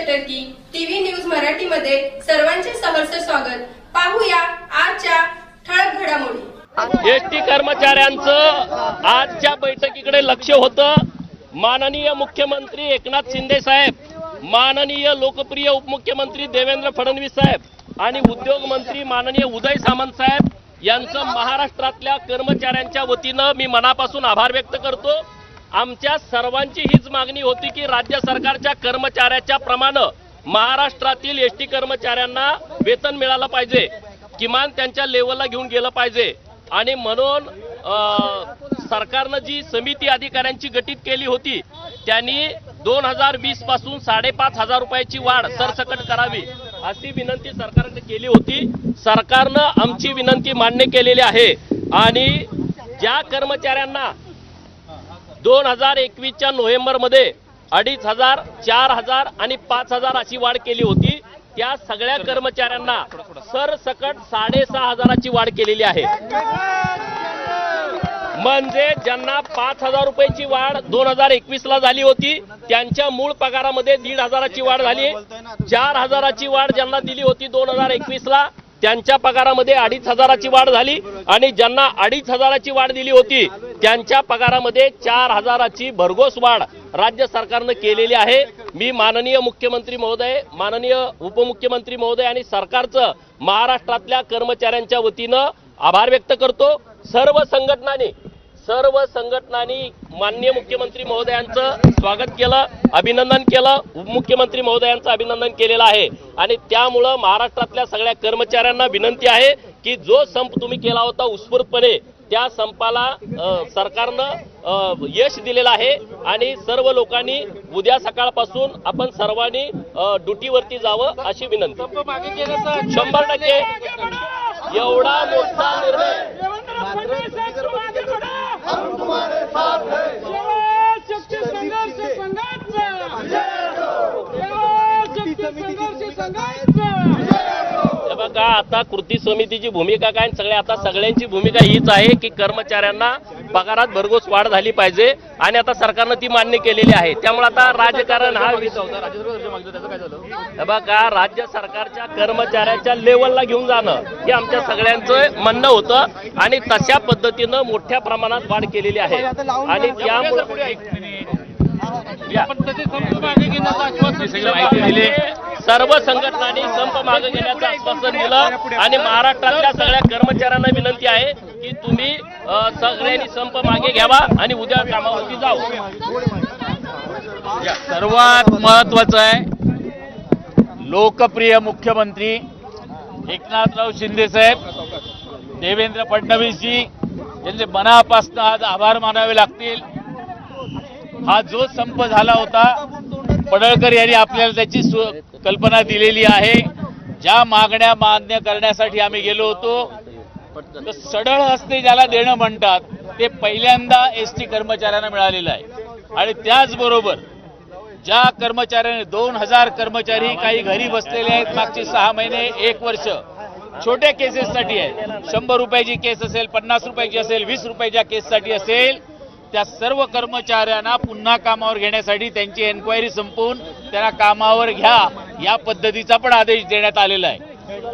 चटर्की TV news मराठीमध्ये सर्वांचे सहर्ष स्वागत. पाहूया आजच्या ठळक घडामोडी. एसटी कर्मचाऱ्यांचं आजच्या बैठकीकडे लक्ष होतं. माननीय मुख्यमंत्री एकनाथ शिंदे साहेब माननीय लोकप्रिय उपमुख्यमंत्री देवेंद्र फडणवीस साहेब आणि उद्योग मंत्री माननीय उदय सामंत साहेब यांचं महाराष्ट्रातल्या कर्मचाऱ्यांच्या वतीनं मी मनापासून आभार व्यक्त करतो. आमच्या सर्वांची हीच मागणी होती की राज्य सरकारच्या कर्मचाऱ्याच्या प्रमाणे महाराष्ट्रातील एस टी कर्मचाऱ्यांना वेतन मिळालं पाहिजे. किमान त्यांच्या लेवलला घेऊन गेलं पाहिजे. आणि म्हणून सरकारनं जी समिती अधिकाऱ्यांची गठीत केली होती त्यांनी दोन हजार वीसपासून साडेपाच हजार रुपयाची वाढ सरसकट करावी अशी विनंती सरकारकडे केली होती. सरकारनं आमची विनंती मान्य केलेली आहे. आणि ज्या कर्मचाऱ्यांना दोन हजार एकवीसच्या नोव्हेंबरमध्ये अडीच हजार चार हजार आणि पाच हजार अशी वाढ केली होती. त्या सगळ्या कर्मचाऱ्यांना सरसकट साडेसहा हजाराची वाढ केलेली आहे. म्हणजे ज्यांना पाच हजार रुपयाची वाढ दोन हजार एकवीस ला झाली होती त्यांच्या मूळ पगारामध्ये दीड हजाराची वाढ झाली चार हजाराची वाढ ज्यांना दिली होती दोन हजार एकवीस ला त्यांच्या पगारामध्ये अडीच हजाराची वाढ झाली आणि ज्यांना अडीच हजाराची वाढ दिली होती त्यांच्या पगारामध्ये चार हजाराची भरघोस वाढ राज्य सरकारनं केलेली आहे. मी माननीय मुख्यमंत्री महोदय माननीय उपमुख्यमंत्री महोदय आणि सरकारचं महाराष्ट्रातल्या कर्मचाऱ्यांच्या वतीनं आभार व्यक्त करतो. सर्व संघटनांनी सर्व संघटनांनी माननीय मुख्यमंत्री महोदयांचं स्वागत केलं अभिनंदन केलं उपमुख्यमंत्री महोदयांचं अभिनंदन केलेलं आहे. आणि त्यामुळं महाराष्ट्रातल्या सगळ्या कर्मचाऱ्यांना विनंती आहे की जो संप तुम्ही केला होता उत्स्फूर्तपणे त्या संपाला सरकारनं यश दिलेलं आहे. आणि सर्व लोकांनी उद्या सकाळपासून आपण सर्वांनी ड्युटीवरती जावं अशी विनंती. शंभर टक्के. एवढा मोठा निर्णय. हे. बघा आता कृती समितीची भूमिका काय आणि सगळ्या आता सगळ्यांची भूमिका हीच आहे की कर्मचाऱ्यांना पगारात भरघोस वाढ झाली पाहिजे आणि आता सरकारनं ती मान्य केलेली आहे. त्यामुळे आता राजकारण हा विषय बघा राज्य सरकारच्या कर्मचाऱ्याच्या लेवलला घेऊन जाणं हे आमच्या सगळ्यांचं म्हणणं होतं आणि तशा पद्धतीनं मोठ्या प्रमाणात वाढ केलेली आहे. आणि त्यामुळे सर्व संघटनांनी संप मागे घेण्याचं आश्वासन दिलं आणि महाराष्ट्रातल्या सगळ्या कर्मचाऱ्यांना विनंती आहे की तुम्ही सगळ्यांनी संप मागे घ्यावा आणि उद्या कामावरती जाऊ. सर्वात महत्वाचं आहे लोकप्रिय मुख्यमंत्री एकनाथराव शिंदे साहेब देवेंद्र फडणवीसजी यांचे मनापासून आज आभार मानावे लागतील. हा जो संप झाला होता पडळकर यांनी आपल्याला त्याची सु- कल्पना दिलेली आहे. ज्या मागण्या मान्य करण्यासाठी आम्ही गेलो होतो सडळ हस्ते ज्याला देणं म्हणतात ते पहिल्यांदा एस टी कर्मचाऱ्यांना मिळालेलं आहे. आणि त्याचबरोबर ज्या कर्मचाऱ्याने दोन हजार कर्मचारी काही घरी बसलेले आहेत मागचे सहा महिने एक वर्ष छोट्या केसेससाठी आहे शंभर रुपयाची केस असेल पन्नास रुपयाची असेल वीस रुपयाच्या केससाठी असेल त्या सर्व कर्मचाऱ्यांना पुन्हा कामावर घेण्यासाठी त्यांची एन्क्वायरी संपवून त्यांना कामावर घ्या. या पद्धतीचा पण आदेश देण्यात आलेला आहे.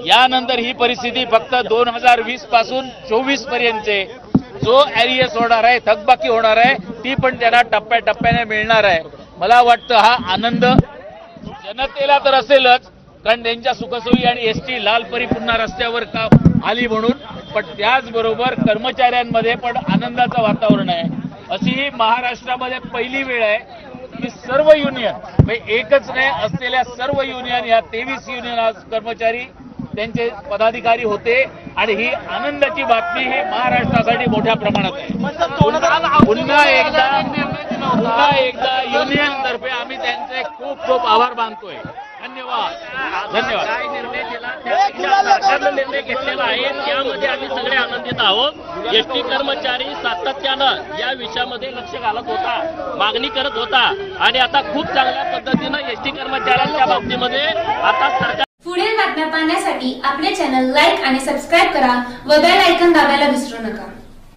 यानंतर ही परिस्थिती फक्त दोन हजार वीसपासून चोवीस पर्यंतचे. जो ॲरियस होणार आहे थकबाकी होणार आहे ती पण त्यांना टप्प्याटप्प्याने मिळणार आहे. मला वाटतं हा आनंद जनतेला तर असेलच कारण त्यांच्या सुखसोयी आणि एस टी लालपरी पुन्हा रस्त्यावर का आली म्हणून. पण त्याचबरोबर कर्मचाऱ्यांमध्ये पण आनंदाचं वातावरण आहे. अशी ही महाराष्ट्रामध्ये पहिली वेळ आहे. की सर्व युनियन म्हणजे एकच नाही असलेल्या सर्व युनियन या तेवीस युनियन आज कर्मचारी त्यांचे पदाधिकारी होते. आणि ही आनंदाची बातमी ही महाराष्ट्रासाठी मोठ्या प्रमाणात आहे. पुन्हा पुन्हा एकदा पुन्हा एकदा युनियन तर्फे आम्ही त्यांचे खूप खूप आभार मानतोय. धन्यवाद. धन्यवाद. काय निर्णय दिला त्यापेक्षा सरकारनं निर्णय घेतलेला आहे. त्यामध्ये आम्ही सगळे आनंदित आहोत. एस टी कर्मचारी सातत्यानं या विषयामध्ये लक्ष घालत होता. मागणी करत होता. आणि आता खूप चांगल्या पद्धतीनं एस टी कर्मचाऱ्यांच्या बाबतीमध्ये आता सरकार पुढील बातम्या पाहण्यासाठी आपले चॅनल लाईक आणि सबस्क्राईब करा व बेल आयकॉन दाबायला विसरू नका.